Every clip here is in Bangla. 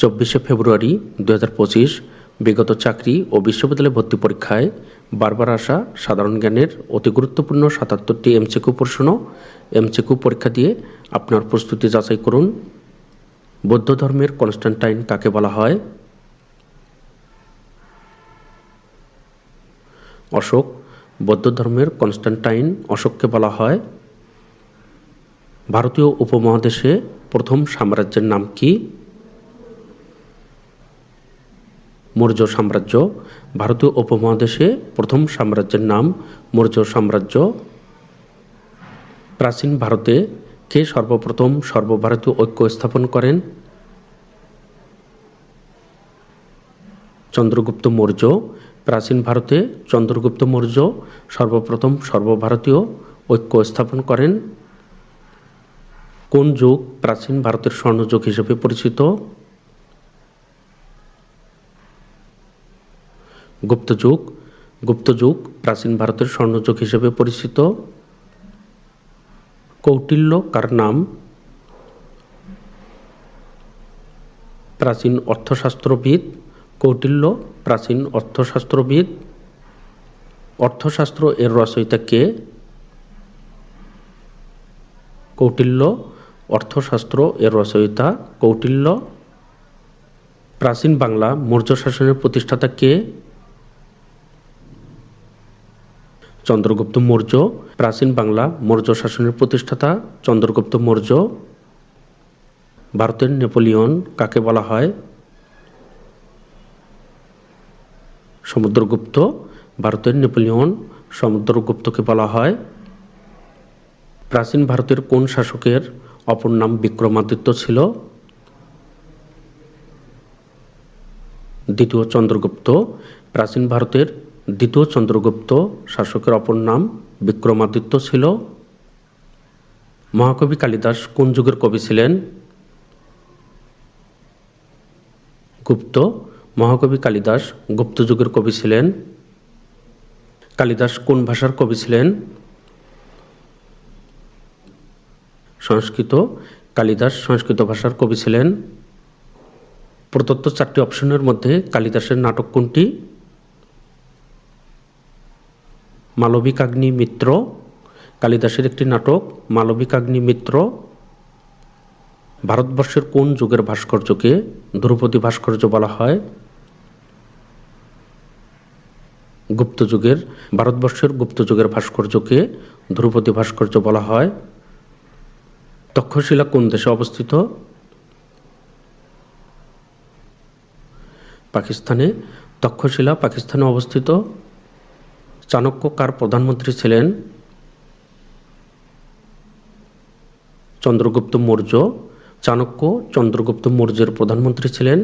চব্বিশে ফেব্রুয়ারি দু হাজার পঁচিশ, বিগত চাকরি ও বিশ্ববিদ্যালয় ভর্তি পরীক্ষায় বারবার আসা সাধারণ জ্ঞানের অতি গুরুত্বপূর্ণ সাতাত্তরটি এমসিকিউ প্রশ্ন এমসিকিউ পরীক্ষা দিয়ে আপনার প্রস্তুতি যাচাই করুন। বৌদ্ধ ধর্মের কনস্ট্যান্টাইন কাকে বলা হয়? অশোক, বৌদ্ধ ধর্মের কনস্ট্যান্টাইন অশোককে বলা হয়। ভারতীয় উপমহাদেশে প্রথম সাম্রাজ্যের নাম কি? মৌর্য সাম্রাজ্য, ভারতীয় উপমহাদেশে প্রথম সাম্রাজ্যের নাম মৌর্য সাম্রাজ্য। প্রাচীন ভারতে কে সর্বপ্রথম সর্বভারতীয় ঐক্য স্থাপন করেন? চন্দ্রগুপ্ত মৌর্য। প্রাচীন ভারতে চন্দ্রগুপ্ত মৌর্য সর্বপ্রথম সর্বভারতীয় ঐক্য স্থাপন করেন। কোন যুগ প্রাচীন ভারতের স্বর্ণযুগ হিসেবে পরিচিত? গুপ্তযুগ গুপ্তযুগ, প্রাচীন ভারতের স্বর্ণযুগ হিসেবে পরিচিত। কৌটিল্য কার নাম? প্রাচীন অর্থশাস্ত্রবিদ। কৌটিল্য, প্রাচীন অর্থশাস্ত্রবিদ। অর্থশাস্ত্র এর রচয়িতা কে? কৌটিল্য, অর্থশাস্ত্র এর রচয়িতা কৌটিল্য। প্রাচীন বাংলা মৌর্য শাসনের প্রতিষ্ঠাতা কে? চন্দ্রগুপ্ত মৌর্য, প্রাচীন বাংলা মৌর্য শাসনের প্রতিষ্ঠাতা চন্দ্রগুপ্ত মৌর্য। ভারতের নেপোলিয়ন কাকে বলা হয়? সমুদ্রগুপ্ত। ভারতের নেপোলিয়ন সমুদ্রগুপ্তকে বলা হয়। প্রাচীন ভারতের কোন শাসকের অপর নাম বিক্রমাদিত্য ছিল? দ্বিতীয় চন্দ্রগুপ্ত। প্রাচীন ভারতের দ্বিতীয় চন্দ্রগুপ্ত শাসকের অপর নাম বিক্রমাদিত্য ছিল। মহাকবি কালিদাস কোন যুগের কবি ছিলেন? গুপ্ত। মহাকবি কালিদাস গুপ্ত যুগের কবি ছিলেন। কালিদাস কোন ভাষার কবি ছিলেন? সংস্কৃত। কালিদাস সংস্কৃত ভাষার কবি ছিলেন। প্রদত্ত চারটি অপশনের মধ্যে কালিদাসের নাটক কোনটি? মালবিকাগ্নি মিত্র, কালিদাসের একটি নাটক, মালবিকাগ্নি মিত্র, ভারতবর্ষের কোন যুগের ভাস্কর্যকে ধ্রুপদী ভাস্কর্য বলা হয়? গুপ্ত যুগের, ভারতবর্ষের গুপ্ত যুগের ভাস্কর্যকে ধ্রুপদী ভাস্কর্য বলা হয়। তক্ষশিলা কোন দেশে অবস্থিত? পাকিস্তানে। তক্ষশিলা পাকিস্তানে অবস্থিত। চাণক্য কার প্রধানমন্ত্রী ছিলেন? চন্দ্রগুপ্ত মৌর্য। চাণক্য চন্দ্রগুপ্ত মৌর্যের প্রধানমন্ত্রী ছিলেন।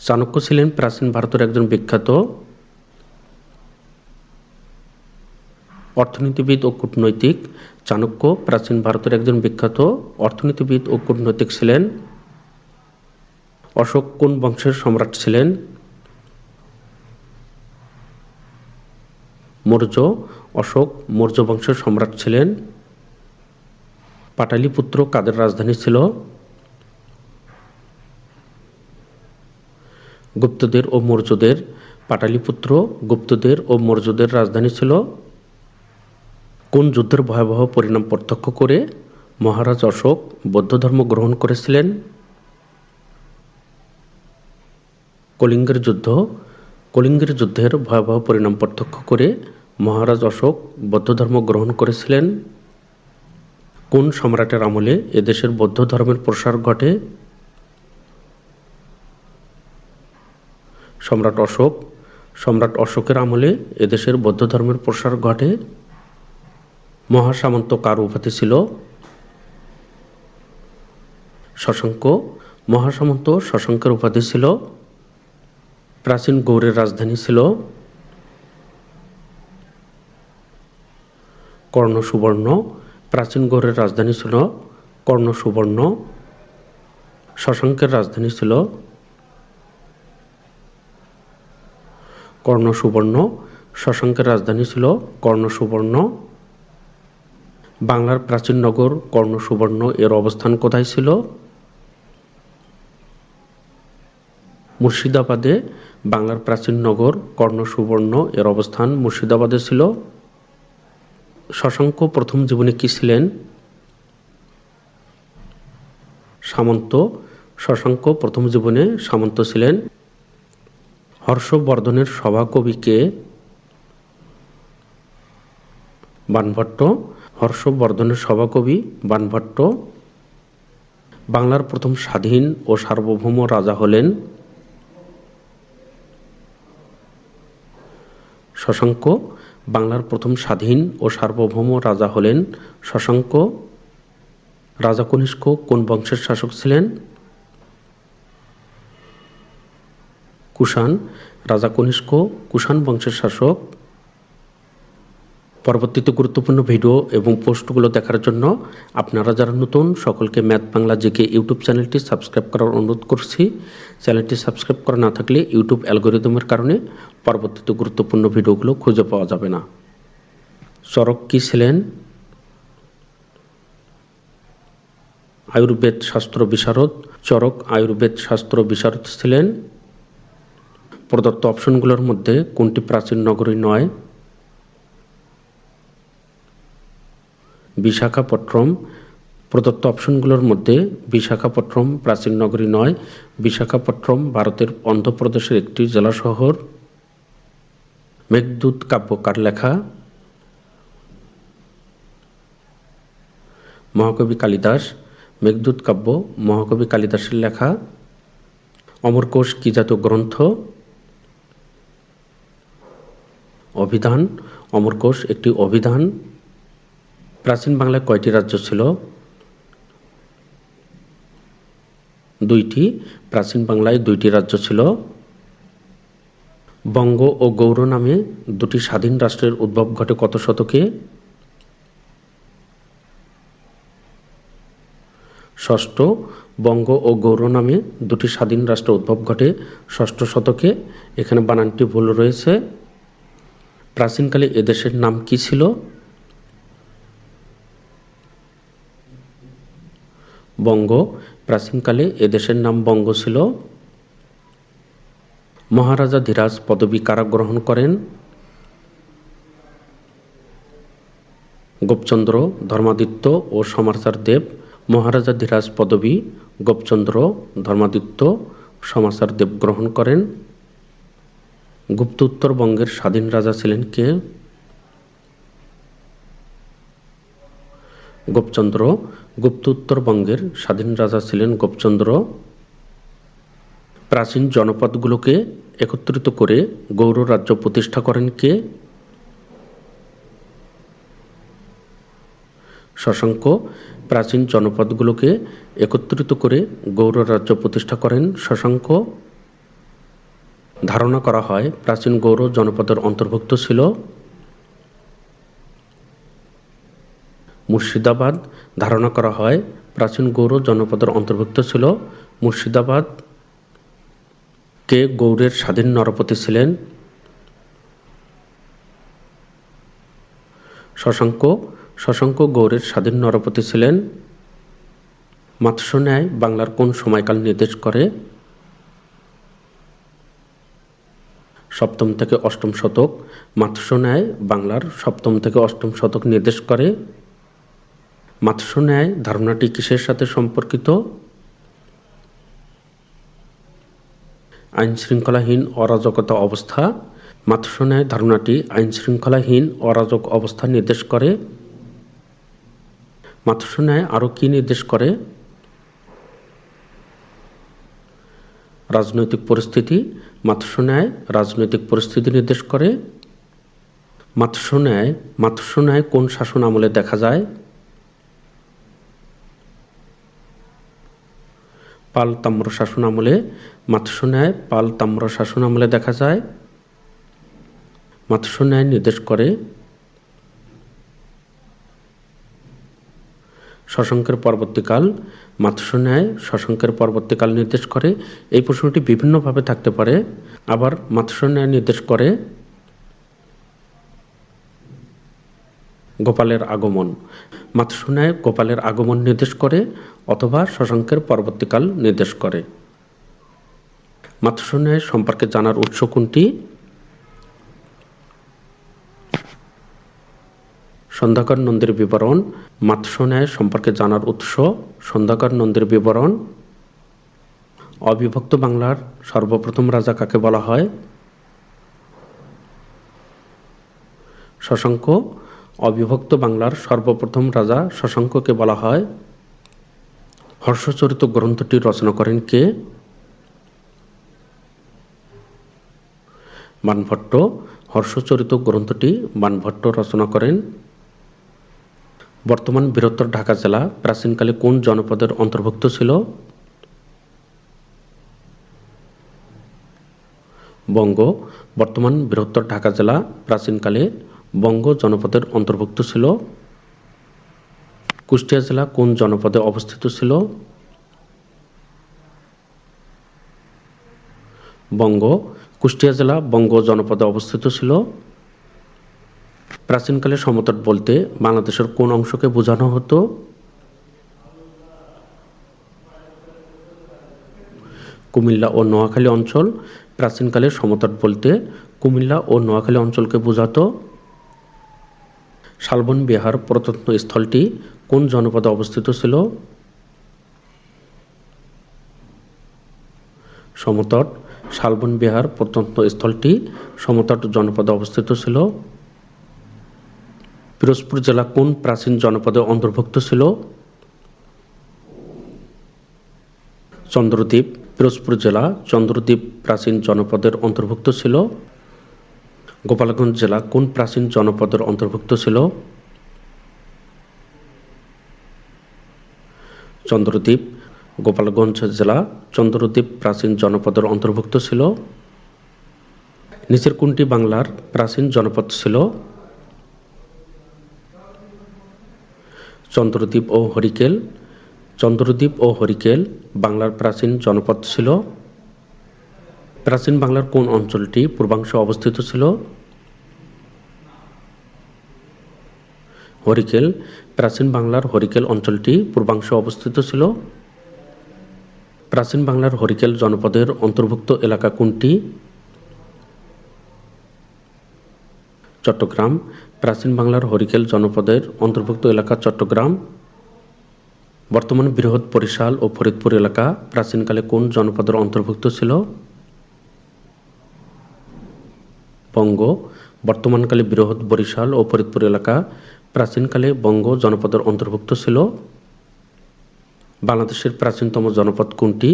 চাণক্য ছিলেন প্রাচীন ভারতের একজন বিখ্যাত অর্থনীতিবিদ ও কূটনৈতিক। চাণক্য প্রাচীন ভারতের একজন বিখ্যাত অর্থনীতিবিদ ও কূটনৈতিক ছিলেন। অশোক কোন বংশের সম্রাট ছিলেন? মৌর্য অশোক মৌর্য বংশের সম্রাট ছিলেন। পাটালিপুত্র কাদের রাজধানী ছিল? গুপ্তদের ও মৌর্যদের। পাটালিপুত্র গুপ্তদের ও মৌর্যদের রাজধানী ছিল। কোন যুদ্ধের ভয়াবহ পরিণাম প্রত্যক্ষ করে মহারাজ অশোক বৌদ্ধ ধর্ম গ্রহণ করেছিলেন? কলিঙ্গের যুদ্ধ। কলিঙ্গের যুদ্ধের ভয়াবহ পরিণাম প্রত্যক্ষ করে মহারাজ অশোক বৌদ্ধ ধর্ম গ্রহণ করেছিলেন। কোন সম্রাটের আমলে এদেশের বৌদ্ধ ধর্মের প্রসার ঘটে? সম্রাট অশোক, সম্রাট অশোকের আমলে এদেশের বৌদ্ধ ধর্মের প্রসার ঘটে। মহাসামন্ত কার উপাধি ছিল? শশাঙ্ক, মহাসামন্ত শশাঙ্কের উপাধি ছিল। প্রাচীন গৌড়ের রাজধানী ছিল। কর্ণ সুবর্ণ, প্রাচীন গৌড়ের রাজধানী ছিল কর্ণ সুবর্ণ, শশাঙ্কের রাজধানী ছিল কর্ণ সুবর্ণ, শশাঙ্কের রাজধানী ছিল কর্ণ সুবর্ণ। বাংলার প্রাচীন নগর কর্ণ সুবর্ণ এর অবস্থান কোথায় ছিল? মুর্শিদাবাদে বাংলার প্রাচীন নগর কর্ণ সুবর্ণ এর অবস্থান মুর্শিদাবাদে ছিল। শশাঙ্ক প্রথম জীবনে কি ছিলেন? সামন্ত। শশাঙ্ক প্রথম জীবনে সামন্ত ছিলেন। হর্ষবর্ধনের সভাকবিকে বানভট্ট। হর্ষবর্ধনের সভাকবি বানভট্ট। বাংলার প্রথম স্বাধীন ও সার্বভৌম রাজা হলেন। শশাঙ্ক। বাংলার প্রথম স্বাধীন ও সার্বভৌম রাজা হলেন শশাঙ্ক। রাজা কনিষ্ক কোন বংশের শাসক ছিলেন? কুষাণ। রাজা কনিষ্ক কুষাণ বংশের শাসক। পরবর্তীতে গুরুত্বপূর্ণ ভিডিও এবং পোস্টগুলো দেখার জন্য আপনারা যারা নতুন, সকলকে ম্যাথ বাংলা জেকে ইউটিউব চ্যানেলটি সাবস্ক্রাইব করার অনুরোধ করছি। চ্যানেলটি সাবস্ক্রাইব করা না থাকলে ইউটিউব অ্যালগোরিদমের কারণে পরবর্তীতে গুরুত্বপূর্ণ ভিডিওগুলো খুঁজে পাওয়া যাবে না। চরক কী ছিলেন? আয়ুর্বেদ শাস্ত্র বিশারদ। চরক, আয়ুর্বেদ শাস্ত্র বিশারদ ছিলেন। প্রদত্ত অপশনগুলোর মধ্যে কোনটি প্রাচীন নগরী নয়? বিশাখাপট্টনম। প্রদত্ত অপশনগুলোর মধ্যে বিশাখাপট্টনম প্রাচীন নগরী নয়। বিশাখাপট্টনম ভারতের অন্ধ্রপ্রদেশের একটি জেলা শহর মেঘদূত কাব্য কার লেখা। মহাকবি কালিদাস মেঘদূত কাব্য, মহাকবি কালিদাসের লেখা। অমরকোষ কি জাতীয় গ্রন্থ? অভিধান অমরকোষ একটি অভিধান। প্রাচীন বাংলায় কয়টি রাজ্য ছিল? দুইটি। প্রাচীন বাংলায় দুইটি রাজ্য ছিল। বঙ্গ ও গৌর নামে দুটি স্বাধীন রাষ্ট্রের উদ্ভব ঘটে কত শতকে? ষষ্ঠ, বঙ্গ ও গৌর নামে দুটি স্বাধীন রাষ্ট্র উদ্ভব ঘটে ষষ্ঠ শতকে। এখানে বানানটি ভুল রয়েছে। প্রাচীনকালে এদেশের নাম কি ছিল? বঙ্গ। প্রাচীনকালে এদেশের নাম বঙ্গ ছিল। মহারাজা ধীরাজ পদবী কারা গ্রহণ করেন। গোপচন্দ্র, ধর্মাদিত্য ও সমাচার দেব, মহারাজা ধীরাজ পদবী, গোপচন্দ্র, ধর্মাদিত্য সমাচার দেব গ্রহণ করেন। গুপ্ত উত্তরবঙ্গের স্বাধীন রাজা ছিলেন কে? গোপচন্দ্র, গুপ্ত উত্তরবঙ্গের স্বাধীন রাজা ছিলেন গোপচন্দ্র। প্রাচীন জনপদগুলোকে একত্রিত করে গৌর রাজ্য প্রতিষ্ঠা করেন কে? শশাঙ্ক, প্রাচীন জনপদগুলোকে একত্রিত করে গৌর রাজ্য প্রতিষ্ঠা করেন শশাঙ্ক। ধারণা করা হয় প্রাচীন গৌর জনপদের অন্তর্ভুক্ত ছিল মুর্শিদাবাদ। ধারণা করা হয় প্রাচীন গৌর জনপদের অন্তর্ভুক্ত ছিল মুর্শিদাবাদ। কে গৌড়ের স্বাধীন নরপতি ছিলেন? শশাঙ্ক। শশাঙ্ক গৌড়ের স্বাধীন নরপতি ছিলেন। মাৎস্য ন্যায় বাংলার কোন সময়কাল নির্দেশ করে? সপ্তম থেকে অষ্টম শতক। মাৎস্য ন্যায় বাংলার সপ্তম থেকে অষ্টম শতক নির্দেশ করে। মাৎস্য ন্যায় ধারণাটি কিসের সাথে সম্পর্কিত? আইন শৃঙ্খলাহীন অরাজকতা অবস্থা। মাৎস্য ন্যায় ধারণাটি আইন শৃঙ্খলাহীন অরাজক অবস্থা নির্দেশ করে। মাৎস্য ন্যায় আরও কি নির্দেশ করে? রাজনৈতিক পরিস্থিতি। মাৎস্য ন্যায় রাজনৈতিক পরিস্থিতি নির্দেশ করে। মাৎস্য ন্যায় কোন শাসন আমলে দেখা যায়? পাল তাম্র শাসন আমলে মাৎস্য ন্যায় পাল তাম্র শাসন আমলে দেখা যায়। মাৎস্য ন্যায় নির্দেশ করে। শশাঙ্কের পরবর্তীকাল মাৎস্য ন্যায় শশাঙ্কের পরবর্তীকাল নির্দেশ করে। এই প্রশ্নটি বিভিন্নভাবে থাকতে পারে। আবার মাৎস্য ন্যায় নির্দেশ করে। গোপালের আগমন। মাতৃসূনায় গোপালের আগমন নির্দেশ করে অথবা শশাঙ্কের পরবর্তীকাল নির্দেশ করে। মাতৃ ন্যায় সম্পর্কে জানার উৎস কোনটি? সন্ধ্যাকর নন্দীর বিবরণ। মাতৃ ন্যায় সম্পর্কে জানার উৎস সন্ধ্যাকর নন্দীর বিবরণ। অবিভক্ত বাংলার সর্বপ্রথম রাজা কাকে বলা হয়? শশাঙ্ক অবিভক্ত বাংলার সর্বপ্রথম রাজা শশাঙ্ককে বলা হয়। হর্ষচরিত গ্রন্থটি রচনা করেন কে? বানভট্ট। হর্ষচরিত গ্রন্থটি বানভট্ট রচনা করেন। বর্তমান বৃহত্তর ঢাকা জেলা প্রাচীনকালে কোন জনপদের অন্তর্ভুক্ত ছিল? বঙ্গ। বর্তমান বৃহত্তর ঢাকা জেলা প্রাচীনকালে বঙ্গ জনপদের অন্তর্ভুক্ত ছিল। কুষ্টিয়া জেলা কোন জনপদে অবস্থিত ছিল? বঙ্গ। কুষ্টিয়া জেলা বঙ্গ জনপদে অবস্থিত ছিল। প্রাচীনকালে সমতট বলতে বাংলাদেশের কোন অংশকে বোঝানো হতো? কুমিল্লা ও নোয়াখালী অঞ্চল। প্রাচীনকালে সমতট বলতে কুমিল্লা ও নোয়াখালী অঞ্চলকে বোঝাতো। শালবন বিহার প্রত্ন স্থলটি কোন জনপদে অবস্থিত ছিল? সমতট শালবন বিহার প্রত্যন্ত স্থলটি সমতট জনপদে অবস্থিত ছিল। পিরোজপুর জেলা কোন প্রাচীন জনপদে অন্তর্ভুক্ত ছিল? চন্দ্রদ্বীপ। পিরোজপুর জেলা চন্দ্রদ্বীপ প্রাচীন জনপদের অন্তর্ভুক্ত ছিল। গোপালগঞ্জ জেলা কোন প্রাচীন জনপদের অন্তর্ভুক্ত ছিল? চন্দ্রদ্বীপ, গোপালগঞ্জ জেলা চন্দ্রদ্বীপ প্রাচীন জনপদের অন্তর্ভুক্ত ছিল। নিচের কোনটি বাংলার প্রাচীন জনপদ ছিল? চন্দ্রদ্বীপ ও হরিকেল, চন্দ্রদ্বীপ ও হরিকেল বাংলার প্রাচীন জনপদ ছিল। প্রাচীন বাংলার কোন অঞ্চলটি পূর্বাংশে অবস্থিত ছিল? হরিকেল। প্রাচীন বাংলার হরিকেল অঞ্চলটি পূর্বাংশে অবস্থিত ছিল। প্রাচীন বাংলার হরিকেল জনপদের অন্তর্ভুক্ত এলাকা কোনটি? চট্টগ্রাম। প্রাচীন বাংলার হরিকেল জনপদের অন্তর্ভুক্ত এলাকা চট্টগ্রাম। বর্তমান বৃহৎ বরিশাল ও ফরিদপুর এলাকা প্রাচীনকালে কোন জনপদের অন্তর্ভুক্ত ছিল? বঙ্গ, বর্তমানকালে বৃহৎ বরিশাল ও ফরিদপুর এলাকা, প্রাচীনকালে বঙ্গ জনপদের অন্তর্ভুক্ত ছিল। বাংলাদেশের প্রাচীনতম জনপদ কোনটি?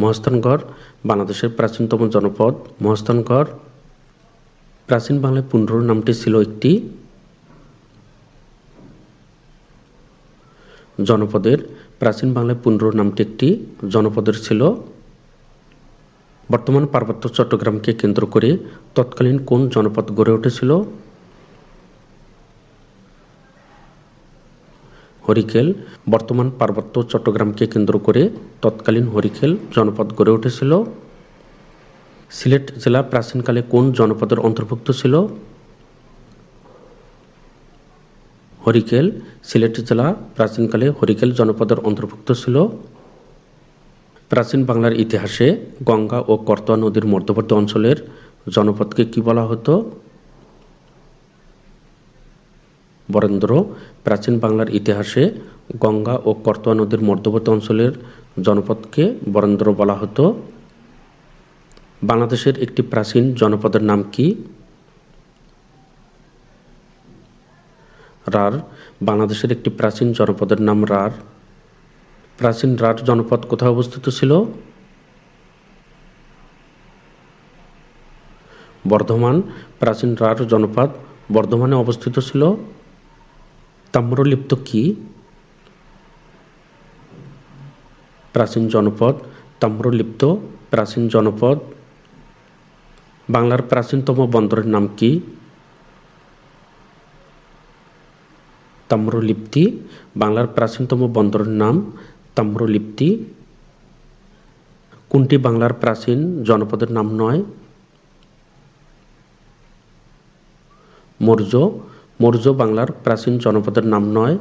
মহাস্থানগড়, বাংলাদেশের প্রাচীনতম জনপদ মহাস্থানগড়। প্রাচীন বাংলায় পুন্ড্র নামটি ছিল একটি জনপদের। প্রাচীন বাংলায় পুন্ড্র নামটি একটি জনপদের ছিল বর্তমান পার্বত্য চট্টগ্রামকে কেন্দ্র করে তৎকালীন কোন জনপদ গড়ে উঠেছিল? হরিকেল। বর্তমান পার্বত্য চট্টগ্রামকে কেন্দ্র করে তৎকালীন হরিকেল জনপদ গড়ে উঠেছিল। সিলেট জেলা প্রাচীনকালে কোন জনপদের অন্তর্ভুক্ত ছিল? হরিকেল। সিলেট জেলা প্রাচীনকালে হরিকেল জনপদের অন্তর্ভুক্ত ছিল। প্রাচীন বাংলার ইতিহাসে গঙ্গা ও করতোয়া নদীর মধ্যবর্তী অঞ্চলের জনপদকে কি বলা হতো? বরেন্দ্র, প্রাচীন বাংলার ইতিহাসে গঙ্গা ও করতোয়া নদীর মধ্যবর্তী অঞ্চলের জনপদকে বরেন্দ্র বলা হতো। বাংলাদেশের একটি প্রাচীন জনপদের নাম কি? রার, বাংলাদেশের একটি প্রাচীন জনপদের নাম রার। প্রাচীন রার জনপদ কোথায় অবস্থিত ছিল? বর্ধমান, প্রাচীন রার জনপদ বর্ধমানে অবস্থিত ছিল। তাম্রলিপ্ত কি? প্রাচীন জনপদ, তাম্রলিপ্ত প্রাচীন জনপদ। বাংলার প্রাচীনতম বন্দরের নাম কি? তাম্রলিপ্তি, বাংলার প্রাচীনতম বন্দরের নাম তাম্রলিপ্তি। কোনটি বাংলার প্রাচীন জনপদের নাম নয়? মৌর্য। মৌর্য বাংলার প্রাচীন জনপদের নাম নয়।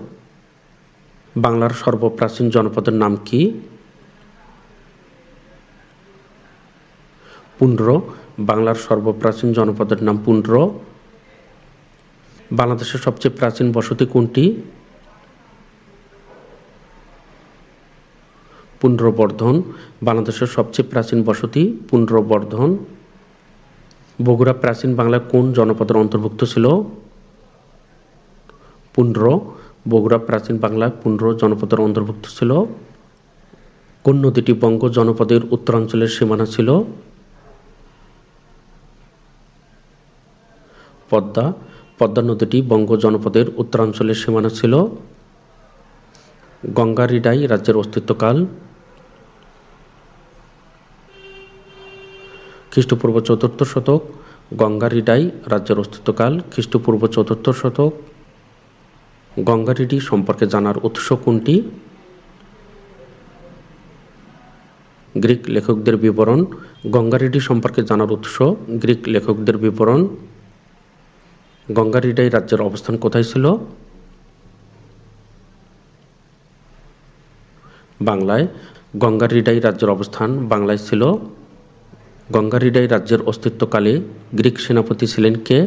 বাংলার সর্বপ্রাচীন জনপদের নাম কি? পুন্ড্র। বাংলার সর্বপ্রাচীন জনপদের নাম পুন্ড্র। বাংলাদেশের সবচেয়ে প্রাচীন বসতি কোনটি? পুন্ড্রবর্ধন বাংলাদেশের সবচেয়ে প্রাচীন বসতি পুন্ড্রবর্ধন বগুড়া প্রাচীন বাংলার কোন জনপদের অন্তর্ভুক্ত ছিল? পুন্ড্র, বগুড়া প্রাচীন বাংলায় পুন্ড্র জনপদের অন্তর্ভুক্ত ছিল। কোন নদীটি বঙ্গ জনপদের উত্তরাঞ্চলের সীমানা ছিল? পদ্মা পদ্মা নদীটি বঙ্গ জনপদের উত্তরাঞ্চলের সীমানা ছিল। গঙ্গারিডাই রাজ্যের অস্তিত্বকাল। খ্রিস্টপূর্ব চতুর্থ শতক গঙ্গারিডাই রাজ্যের অস্তিত্বকাল, খ্রিস্টপূর্ব চতুর্থ শতক। গঙ্গারিডি সম্পর্কে জানার উৎস কোনটি? গ্রিক লেখকদের বিবরণ। গঙ্গারিডি সম্পর্কে জানার উৎস, গ্রিক লেখকদের বিবরণ। গঙ্গারিডাই রাজ্যের অবস্থান কোথায় ছিল? বাংলায়। গঙ্গারিডাই রাজ্যের অবস্থান বাংলায় ছিল গঙ্গারিডাই রাজ্যের অস্তিত্বকালে গ্রিক সেনাপতি ছিলেন কে?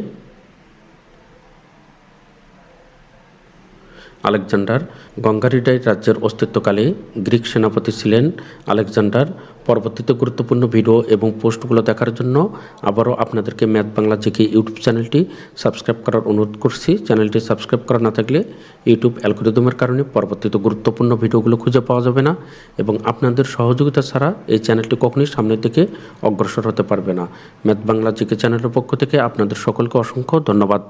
আলেকজান্ডার গঙ্গারিডাই রাজ্যের অস্তিত্বকালে গ্রিক সেনাপতি ছিলেন আলেকজান্ডার। পরবর্তীতে গুরুত্বপূর্ণ ভিডিও এবং পোস্টগুলো দেখার জন্য আবারও আপনাদেরকে ম্যাথ বাংলা জিকে ইউটিউব চ্যানেলটি সাবস্ক্রাইব করার অনুরোধ করছি। চ্যানেলটি সাবস্ক্রাইব করা না থাকলে ইউটিউব অ্যালগোরিদমের কারণে পরবর্তীতে গুরুত্বপূর্ণ ভিডিওগুলো খুঁজে পাওয়া যাবে না এবং আপনাদের সহযোগিতা ছাড়া এই চ্যানেলটি কখনোই সামনের দিকে অগ্রসর হতে পারবে না। ম্যাথ বাংলা জিকে চ্যানেলের পক্ষ থেকে আপনাদের সকলকে অসংখ্য ধন্যবাদ।